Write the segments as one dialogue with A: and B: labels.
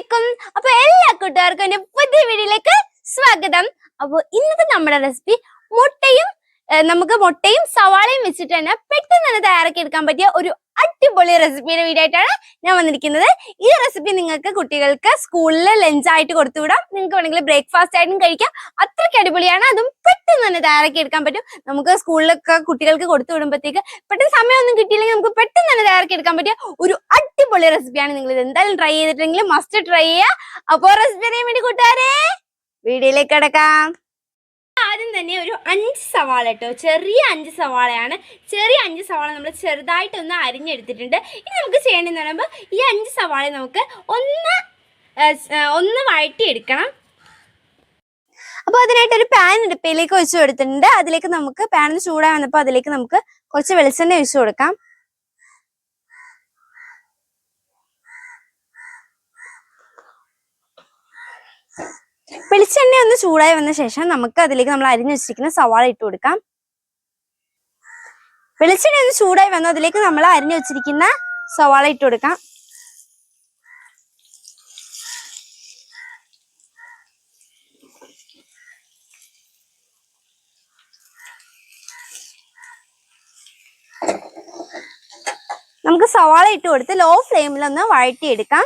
A: അലൈക്കും അപ്പൊ എല്ലാ കൂട്ടുകാർക്കും എന്റെ പുതിയ വീഡിയോയിലേക്ക് സ്വാഗതം. അപ്പൊ ഇന്നത്തെ നമ്മുടെ റെസിപ്പി മുട്ടയും നമുക്ക് മുട്ടയും സവാളയും വെച്ചിട്ട് തന്നെ പെട്ടെന്ന് തന്നെ തയ്യാറാക്കി എടുക്കാൻ പറ്റിയ ഒരു അടിപൊളി റെസിപ്പിയുടെ വീഡിയോ ആയിട്ടാണ് ഞാൻ വന്നിരിക്കുന്നത്. ഈ റെസിപ്പി നിങ്ങൾക്ക് കുട്ടികൾക്ക് സ്കൂളിൽ ലഞ്ചായിട്ട് കൊടുത്തുവിടാം. നിങ്ങൾക്ക് വേണമെങ്കിൽ ബ്രേക്ക്ഫാസ്റ്റ് ആയിട്ടും കഴിക്കാം. അത്രയ്ക്ക് അടിപൊളിയാണ്. അതും പെട്ടെന്ന് തന്നെ തയ്യാറാക്കി എടുക്കാൻ പറ്റും. നമുക്ക് സ്കൂളിലൊക്കെ കുട്ടികൾക്ക് കൊടുത്തു വിടുമ്പോഴത്തേക്ക് പെട്ടെന്ന് സമയമൊന്നും കിട്ടിയില്ലെങ്കിൽ നമുക്ക് പെട്ടെന്ന് തന്നെ തയ്യാറാക്കി എടുക്കാൻ പറ്റിയ ഒരു അടിപൊളി റെസിപ്പിയാണ് നിങ്ങൾ ഇത് എന്തായാലും ട്രൈ ചെയ്തിട്ടുണ്ടെങ്കിൽ മസ്റ്റ് ട്രൈ ചെയ്യുക. അപ്പോൾ റെസിപ്പി അറിയാൻ വേണ്ടി കൂട്ടുകാരെ വീഡിയോയിലേക്ക് കിടക്കാം. തന്നെ ഒരു അഞ്ച് സവാള കേട്ടോ. ചെറിയ അഞ്ച് സവാളയാണ്. ചെറിയ അഞ്ച് സവാള നമ്മൾ ചെറുതായിട്ടൊന്ന് അരിഞ്ഞെടുത്തിട്ടുണ്ട്. ഇനി നമുക്ക് ചെയ്യേണ്ടതെന്ന് പറയുമ്പോൾ ഈ അഞ്ച് സവാള നമുക്ക് ഒന്ന് ഒന്ന് വഴറ്റിയെടുക്കണം. അപ്പോൾ അതിനായിട്ട് ഒരു പാൻ അടുപ്പിലേക്ക് ഒഴിച്ചു കൊടുത്തിട്ടുണ്ട്. അതിലേക്ക് നമുക്ക് പാൻ ചൂടായി വന്നപ്പോൾ അതിലേക്ക് നമുക്ക് കുറച്ച് വെളിച്ചെണ്ണ ഒഴിച്ചു കൊടുക്കാം. വെളിച്ചെണ്ണ ഒന്ന് ചൂടായി വന്ന ശേഷം നമുക്ക് അതിലേക്ക് നമ്മൾ അരിഞ്ഞു വെച്ചിരിക്കുന്ന സവാള ഇട്ട് കൊടുക്കാം. വെളിച്ചെണ്ണ ഒന്ന് ചൂടായി വന്നു അതിലേക്ക് നമ്മൾ അരിഞ്ഞു വെച്ചിരിക്കുന്ന സവാള ഇട്ട് കൊടുക്കാം. നമുക്ക് സവാള ഇട്ട് കൊടുത്ത് ലോ ഫ്ലെയിമിൽ ഒന്ന് വഴറ്റിയെടുക്കാം.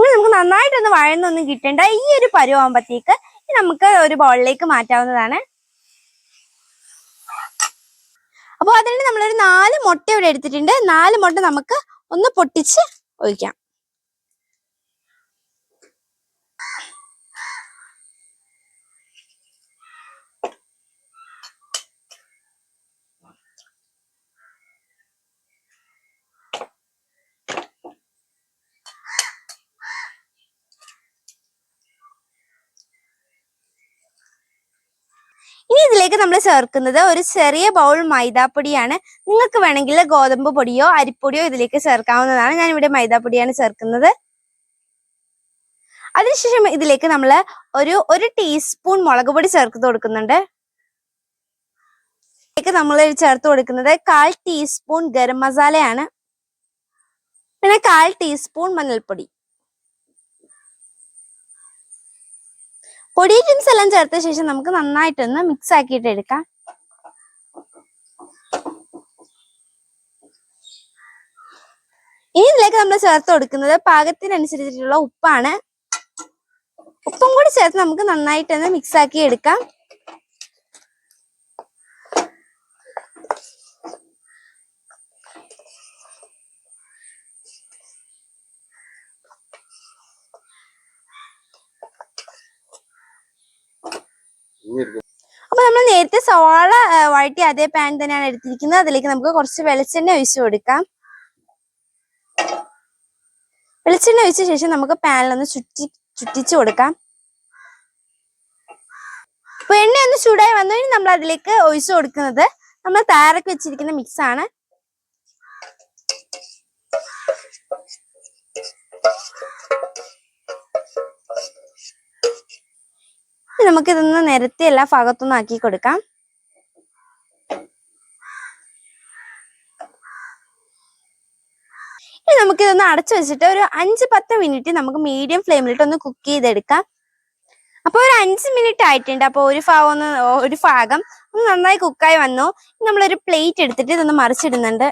A: ഇനി നമുക്ക് നന്നായിട്ടൊന്ന് വഴന്നൊന്നും കിട്ടേണ്ട. ഈ ഒരു പരുവാകുമ്പോഴത്തേക്ക് നമുക്ക് ഒരു ബോളിലേക്ക് മാറ്റാവുന്നതാണ്. അപ്പോൾ അതിന് നമ്മളൊരു നാല് മുട്ട ഇവിടെ എടുത്തിട്ടുണ്ട്. നാല് മുട്ട നമുക്ക് ഒന്ന് പൊട്ടിച്ച് ഒഴിക്കാം ഇനി ഇതിലേക്ക് നമ്മൾ ചേർക്കുന്നത് ഒരു ചെറിയ ബൗൾ മൈദാപ്പൊടിയാണ്. നിങ്ങൾക്ക് വേണമെങ്കിൽ ഗോതമ്പ് പൊടിയോ അരിപ്പൊടിയോ ഇതിലേക്ക് ചേർക്കാവുന്നതാണ്. ഞാൻ ഇവിടെ മൈദാപ്പൊടിയാണ് ചേർക്കുന്നത്. അതിനുശേഷം ഇതിലേക്ക് നമ്മൾ ഒരു ഒരു ടീസ്പൂൺ മുളക് പൊടി ചേർത്ത് കൊടുക്കുന്നുണ്ട്. ഇതിലേക്ക് നമ്മൾ ചേർത്ത് കൊടുക്കുന്നത് കാൽ ടീസ്പൂൺ ഗരം മസാലയാണ്. പിന്നെ കാൽ ടീസ്പൂൺ മഞ്ഞൾപ്പൊടി. പൊടി എല്ലാം ചേർത്ത ശേഷം നമുക്ക് നന്നായിട്ടൊന്ന് മിക്സ് ആക്കിയിട്ട് എടുക്കാം. ഇനി ഇതിലേക്ക് നമ്മൾ ചേർത്ത് കൊടുക്കുന്നത് പാകത്തിനനുസരിച്ചിട്ടുള്ള ഉപ്പാണ്. ഉപ്പും കൂടി ചേർത്ത് നമുക്ക് നന്നായിട്ടൊന്ന് മിക്സ് ആക്കി എടുക്കാം. അപ്പൊ നമ്മൾ നേരത്തെ സവാള വഴറ്റി അതേ പാൻ തന്നെയാണ് എടുത്തിരിക്കുന്നത്. അതിലേക്ക് നമുക്ക് കുറച്ച് വെളിച്ചെണ്ണ ഒഴിച്ചു കൊടുക്കാം. വെളിച്ചെണ്ണ ഒഴിച്ച ശേഷം നമുക്ക് പാനിലൊന്ന് ചുറ്റി ചുറ്റിച്ചു കൊടുക്കാം. അപ്പൊ എണ്ണ ഒന്ന് ചൂടായി വന്നു. നമ്മൾ അതിലേക്ക് ഒഴിച്ചു കൊടുക്കുന്നത് നമ്മൾ തയ്യാറാക്കി വെച്ചിരിക്കുന്ന മിക്സ് നമുക്കിതൊന്ന് നിരത്തി എല്ലാ ഭാഗത്തൊന്നും ആക്കി കൊടുക്കാം. ഇനി നമുക്കിതൊന്ന് അടച്ചു വെച്ചിട്ട് ഒരു അഞ്ച് പത്ത് മിനിറ്റ് നമുക്ക് മീഡിയം ഫ്ലെയിമിലിട്ട് ഒന്ന് കുക്ക് ചെയ്തെടുക്കാം. അപ്പൊ ഒരു അഞ്ച് മിനിറ്റ് ആയിട്ടുണ്ട്. അപ്പൊ ഒരു ഭാഗം ഒന്ന് ഒരു ഭാഗം ഒന്ന് നന്നായി കുക്കായി വന്നു. നമ്മളൊരു പ്ലേറ്റ് എടുത്തിട്ട് ഇതൊന്ന് മറിച്ചിടുന്നുണ്ട്.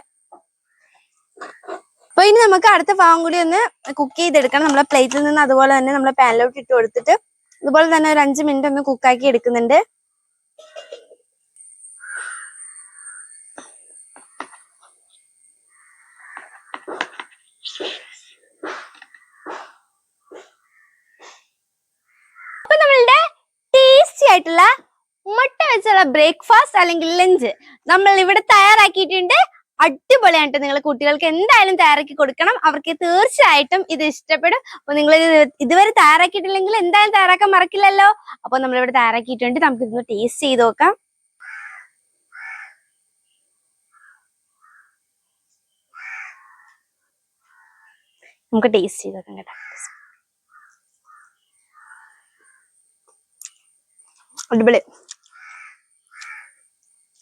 A: അപ്പൊ ഇനി നമുക്ക് അടുത്ത ഭാഗം കൂടി ഒന്ന് കുക്ക് ചെയ്തെടുക്കണം. നമ്മളെ പ്ലേറ്റിൽ നിന്ന് അതുപോലെ തന്നെ നമ്മളെ പാനിലോട്ട് ഇട്ട് കൊടുത്തിട്ട് അതുപോലെ തന്നെ ഒരു അഞ്ച് മിനിറ്റ് ഒന്ന് കുക്കാക്കി എടുക്കുന്നുണ്ട്. അപ്പൊ നമ്മളുടെ ടേസ്റ്റി ആയിട്ടുള്ള മുട്ട വെച്ചുള്ള ബ്രേക്ക്ഫാസ്റ്റ് അല്ലെങ്കിൽ ലഞ്ച് നമ്മൾ ഇവിടെ തയ്യാറാക്കിയിട്ടുണ്ട്. അടിപൊളിയായിട്ട് നിങ്ങൾ കുട്ടികൾക്ക് എന്തായാലും തയ്യാറാക്കി കൊടുക്കണം. അവർക്ക് തീർച്ചയായിട്ടും ഇത് ഇഷ്ടപ്പെടും. അപ്പൊ നിങ്ങൾ ഇതുവരെ തയ്യാറാക്കിയിട്ടില്ലെങ്കിൽ എന്തായാലും തയ്യാറാക്കാൻ മറക്കില്ലല്ലോ. അപ്പൊ നമ്മളിവിടെ തയ്യാറാക്കിയിട്ടുണ്ട് നമുക്ക് ഇതൊന്ന് ടേസ്റ്റ് ചെയ്ത് നോക്കാം. നമുക്ക് ടേസ്റ്റ് ചെയ്ത് നോക്കാം കേട്ടോ. അടിപൊളി.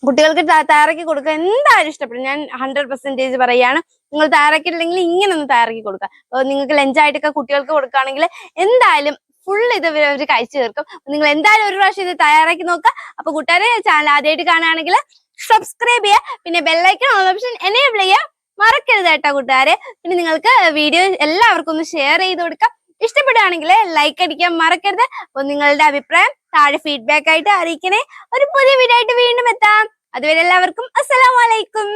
A: കുട്ടികൾക്ക് തയ്യാറാക്കി കൊടുക്കുക എന്തായാലും ഇഷ്ടപ്പെടും. ഞാൻ ഹൺഡ്രഡ് പെർസെന്റേജ് പറയുകയാണ്. നിങ്ങൾ തയ്യാറാക്കിയിട്ടില്ലെങ്കിൽ ഇങ്ങനെ ഒന്ന് തയ്യാറാക്കി കൊടുക്കുക. നിങ്ങൾക്ക് ലഞ്ചായിട്ടൊക്കെ കുട്ടികൾക്ക് കൊടുക്കുകയാണെങ്കിൽ എന്തായാലും ഫുൾ ഇത് അവർ കഴിച്ചു തീർക്കും. നിങ്ങൾ എന്തായാലും ഒരു പ്രാവശ്യം ഇത് തയ്യാറാക്കി നോക്കുക. അപ്പൊ കൂട്ടുകാരെ ചാനൽ ആദ്യമായിട്ട് കാണുകയാണെങ്കിൽ സബ്സ്ക്രൈബ് ചെയ്യുക. പിന്നെ ബെല്ലൈക്കൺ ഓപ്ഷൻ എനേബിൾ ചെയ്യുക. മറക്കരുത് കേട്ടോ കൂട്ടുകാരെ. പിന്നെ നിങ്ങൾക്ക് വീഡിയോ എല്ലാവർക്കും ഒന്ന് ഷെയർ ചെയ്ത് കൊടുക്കാം. ഇഷ്ടപ്പെടുകയാണെങ്കിൽ ലൈക്ക് അടിക്കാൻ മറക്കരുത്. അപ്പൊ നിങ്ങളുടെ അഭിപ്രായം താഴെ ഫീഡ്ബാക്ക് ആയിട്ട് അറിയിക്കണേ. ഒരു പുതിയ വീഡിയോ ആയിട്ട് വീണ്ടും എത്താം. അതുവരെ എല്ലാവർക്കും അസ്സലാമലൈക്കും